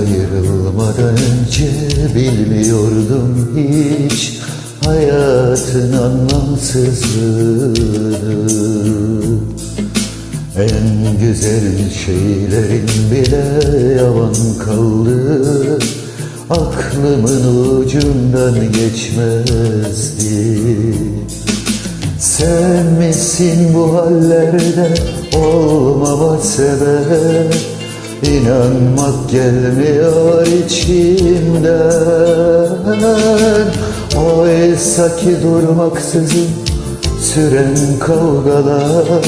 Ayrılmadan önce bilmiyordum hiç Hayatın anlamsızlığını. En güzel şeylerin bile yavan kaldı. Aklımın ucundan geçmezdi. Sen misin bu hallerde olmama sebep İnanmak gelmiyor içimden. Oysa ki durmaksızın süren kavgalar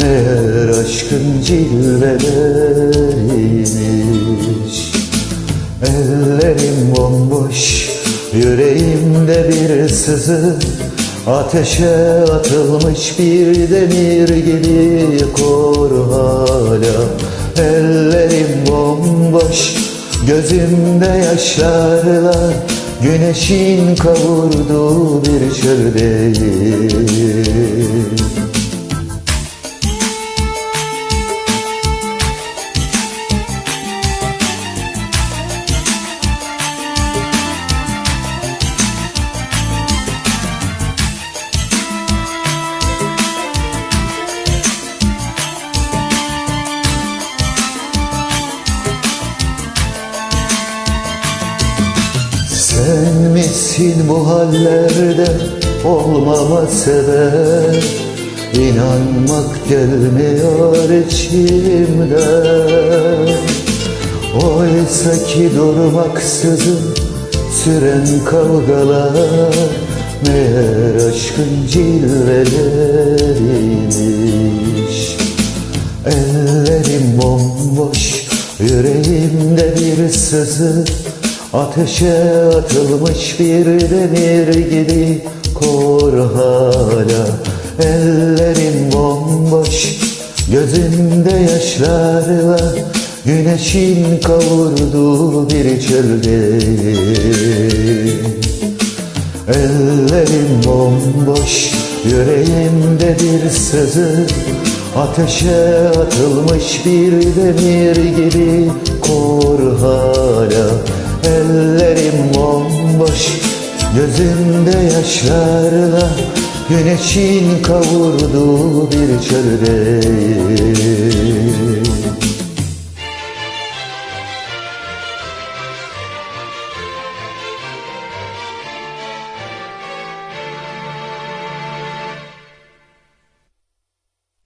Meğer aşkın cilveleriymiş. Ellerim bomboş, yüreğimde bir sızı Ateşe atılmış bir demir gibi kor hala Ellerim bomboş, gözümde yaşlarla Güneşin kavurduğu bir çöldeyim Sen misin bu hallerde olmama sebep. İnanmak gelmiyor içimden Oysa ki durmaksızın süren kavgalar Meğer aşkın cilveleriymiş Ellerim bomboş, yüreğimde bir sızı Ateşe atılmış bir demir gibi kor hala. Ellerim bomboş, gözümde yaşlarla Güneşin kavurduğu bir çöldeyim Ellerim bomboş, yüreğimde bir sızı. Ateşe atılmış bir demir gibi kor hala Ellerim bomboş, gözümde yaşlarla Güneşin kavurduğu bir çöldeyim